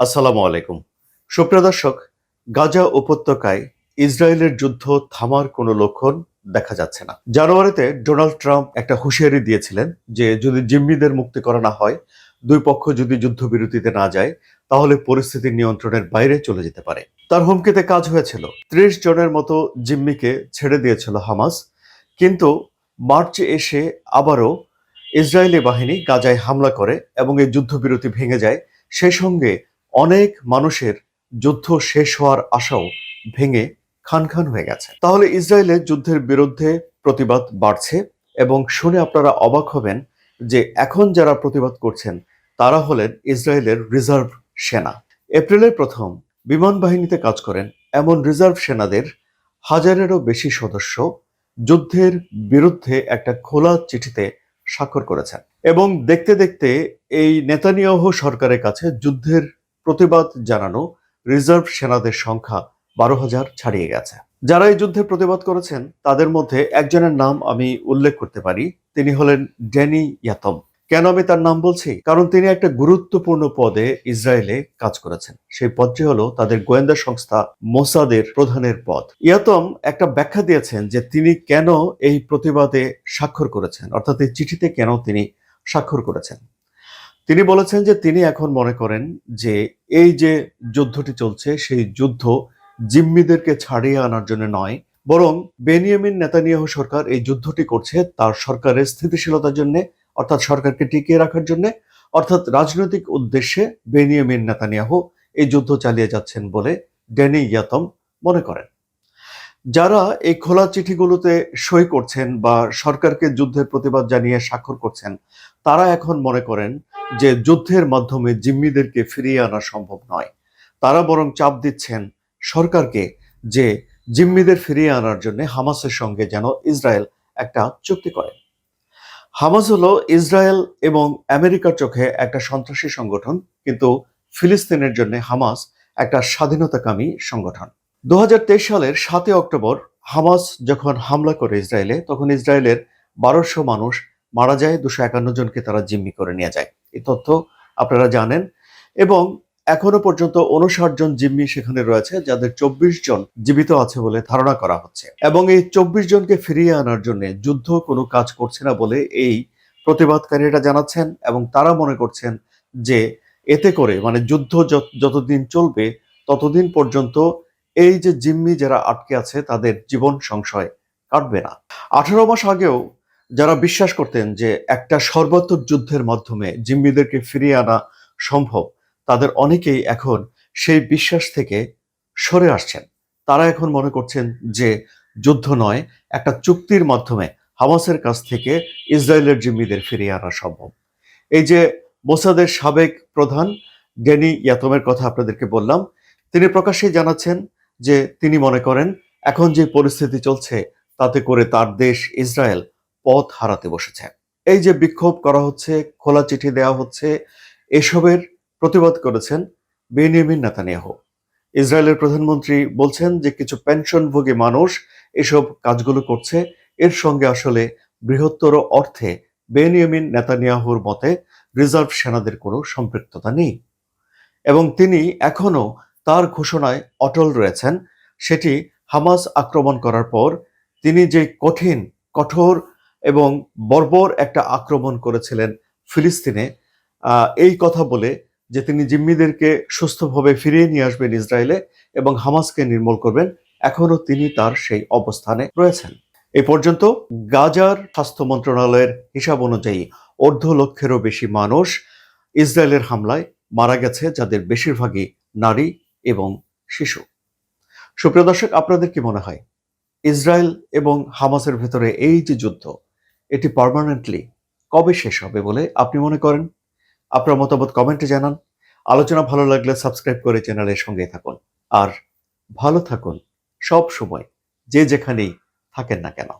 আসসালামু আলাইকুম। সুপ্রিয় দর্শক, গাজা উপত্যকায় ইসরায়েলের যুদ্ধ থামার কোনো লক্ষণ দেখা যাচ্ছে না। জানুয়ারিতে ডোনাল্ড ট্রাম্প একটা হুঁশিয়ারি দিয়েছিলেন যে যদি জিম্মিদের মুক্তি করা না হয়, দুই পক্ষ যদি যুদ্ধবিরতিতে না যায়, তাহলে পরিস্থিতি নিয়ন্ত্রণের বাইরে চলে যেতে পারে। তার হুমকিতে কাজ হয়েছিল। ত্রিশ জনের মতো জিম্মিকে ছেড়ে দিয়েছিল হামাস। কিন্তু মার্চে এসে আবারও ইসরায়েলি বাহিনী গাজায় হামলা করে এবং এই যুদ্ধবিরতি ভেঙে যায়। সেই সঙ্গে অনেক মানুষের যুদ্ধ শেষ হওয়ার আশাও ভেঙে খান খান হয়ে গেছে। তাহলে ইসরায়েলের যুদ্ধের বিরুদ্ধে প্রতিবাদ বাড়ছে এবং শুনে আপনারা অবাক হবেন যে এখন যারা প্রতিবাদ করছেন, তারা হলেন ইসরায়েলের রিজার্ভ সেনা। এপ্রিলের প্রথম বিমান বাহিনীতে কাজ করেন এমন রিজার্ভ সেনাদের হাজারেরও বেশি সদস্য যুদ্ধের বিরুদ্ধে একটা খোলা চিঠিতে স্বাক্ষর করেছেন। এবং দেখতে দেখতে এই নেতানিয়াহ সরকারের কাছে যুদ্ধের প্রতিবাদ জানানো, রিজার্ভ সেনাদের সংখ্যা বারো হাজার ছাড়িয়ে গেছে। যারা এই যুদ্ধের প্রতিবাদ করেছেন, তাদের মধ্যে একজনের নাম আমি উল্লেখ করতে পারি। তিনি হলেন ড্যানি ইয়াতম। কেন আমি তার নাম বলছি? কারণ তিনি একটা গুরুত্বপূর্ণ পদে ইসরায়েলে কাজ করেছেন। সেই পদটি হলো তাদের গোয়েন্দা সংস্থা মোসাদের প্রধানের পদ। ইয়াতম একটা ব্যাখ্যা দিয়েছেন যে তিনি কেন এই প্রতিবাদে স্বাক্ষর করেছেন, অর্থাৎ এই চিঠিতে কেন তিনি স্বাক্ষর করেছেন। তিনি বলেছেন যে তিনি এখন মনে করেন যে এই যে যুদ্ধটি চলছে, সেই যুদ্ধ জিম্মিদেরকে ছাড়িয়ে আনার জন্য নয়, বরং বেনিয়ামিন নেতানিয়াহু সরকার এই যুদ্ধটি করছে তার সরকারের স্থিতিশীলতার জন্য, অর্থাৎ সরকারকে টিকিয়ে রাখার জন্য, অর্থাৎ রাজনৈতিক উদ্দেশ্যে বেনিয়ামিন নেতানিয়াহু এই যুদ্ধ চালিয়ে যাচ্ছেন বলে ড্যানি ইয়াতম মনে করেন। যারা এই খোলা চিঠিগুলোতে সই করছেন বা সরকারকে যুদ্ধের প্রতিবাদ জানিয়ে স্বাক্ষর করছেন, তারা এখন মনে করেন যে যুদ্ধের মাধ্যমে জিম্মিদেরকে ফিরিয়ে আনা সম্ভব নয়। তারা বরং চাপ দিচ্ছেন সরকারকে যে জিম্মিদের ফিরিয়ে আনার জন্য হামাসের সঙ্গে যেন ইসরায়েল একটা চুক্তি করে। হামাস হলো ইসরায়েল এবং আমেরিকার চোখে একটা সন্ত্রাসী সংগঠন, কিন্তু ফিলিস্তিনের জন্য হামাস একটা স্বাধীনতাকামী সংগঠন। দু হাজার তেইশ সালের সাতই অক্টোবর হামাস যখন হামলা করে ইসরায়েলে, তখন ইসরায়েলের বারোশো মানুষ মারা যায়, দুশো একান্ন জনকে তারা জিম্মি করে নিয়ে যায়। এই তথ্য আপনারা জানেন। এবং এখনও পর্যন্ত উনষাট জন জিম্মি সেখানে রয়েছে, যাদের চব্বিশ জন জীবিত আছে বলে ধারণা করা হচ্ছে। এবং এই চব্বিশ জনকে ফিরিয়ে আনার জন্য যুদ্ধ কোনো কাজ করছে না বলে এই প্রতিবাদকারীরা জানাচ্ছেন এবং তারা মনে করছেন যে এতে করে মানে যুদ্ধ যত- যতদিন চলবে, ততদিন পর্যন্ত এই যে জিম্মি যারা আটকে আছে, তাদের জীবন সংশয় কাটবে না। আঠারো মাস আগেও যারা বিশ্বাস করতেন যে একটা সর্বাত্মক যুদ্ধের মাধ্যমে জিম্মিদেরকে ফিরিয়ে আনা সম্ভব, তাদের অনেকেই এখন সেই বিশ্বাস থেকে সরে আসছেন। তারা এখন মনে করছেন যে যুদ্ধ নয়, একটা চুক্তির মাধ্যমে হামাসের কাছ থেকে ইসরায়েলের জিম্মিদের ফিরিয়ে আনা সম্ভব। এই যে মোসাদের সাবেক প্রধান ডেনি ইয়াতমের কথা আপনাদেরকে বললাম, তিনি প্রকাশ্যে জানাচ্ছেন যে তিনি মনে করেন, এখন যে পরিস্থিতি চলছে, তাতে করে তার দেশ ইসরায়েল পথ হারাতে বসেছে। এই যে বিক্ষোভ করা হচ্ছে, খোলা চিঠি দেওয়া হচ্ছে, এসবের প্রতিবাদ করেছেন বেনিয়ামিন নেতানিয়াহু। ইসরায়েলের প্রধানমন্ত্রী বলছেন যে কিছু পেনশনভোগী মানুষ এসব কাজগুলো করছে। এর সঙ্গে আসলে বৃহত্তর অর্থে বেনিয়ামিন নেতানিয়াহুর মতে রিজার্ভ সেনাদের কোনো সম্পৃক্ততা নেই। এবং তিনি এখনও তার ঘোষণায় অটল রয়েছেন। সেটি হামাস আক্রমণ করার পর তিনি যে কঠিন, কঠোর এবং বর্বর একটা আক্রমণ করেছিলেন ফিলিস্তিনে এই কথা বলে যে তিনি জিম্মিদেরকে সুস্থভাবে ফিরিয়ে নিয়ে আসবেন ইসরায়েলে এবং হামাসকে নির্মূল করবেন, এখনও তিনি তার সেই অবস্থানে রয়েছেন। এ পর্যন্ত গাজার স্বাস্থ্য মন্ত্রণালয়ের হিসাব অনুযায়ী অর্ধ লক্ষেরও বেশি মানুষ ইসরায়েলের হামলায় মারা গেছে, যাদের বেশিরভাগই নারী এবং শিশু। সুপ্রিয় দর্শক, আপনাদের কি মনে হয়? ইসরায়েল এবং হামাসের ভেতরে এই যে যুদ্ধ, এটি পারমানেন্টলি কবে শেষ হবে বলে আপনি মনে করেন? আপনার মতামত কমেন্টে জানান। আলোচনা ভালো লাগলে সাবস্ক্রাইব করে চ্যানেলের সঙ্গে থাকুন। আর ভালো থাকুন সব সময়, যে যেখানেই থাকেন না কেন।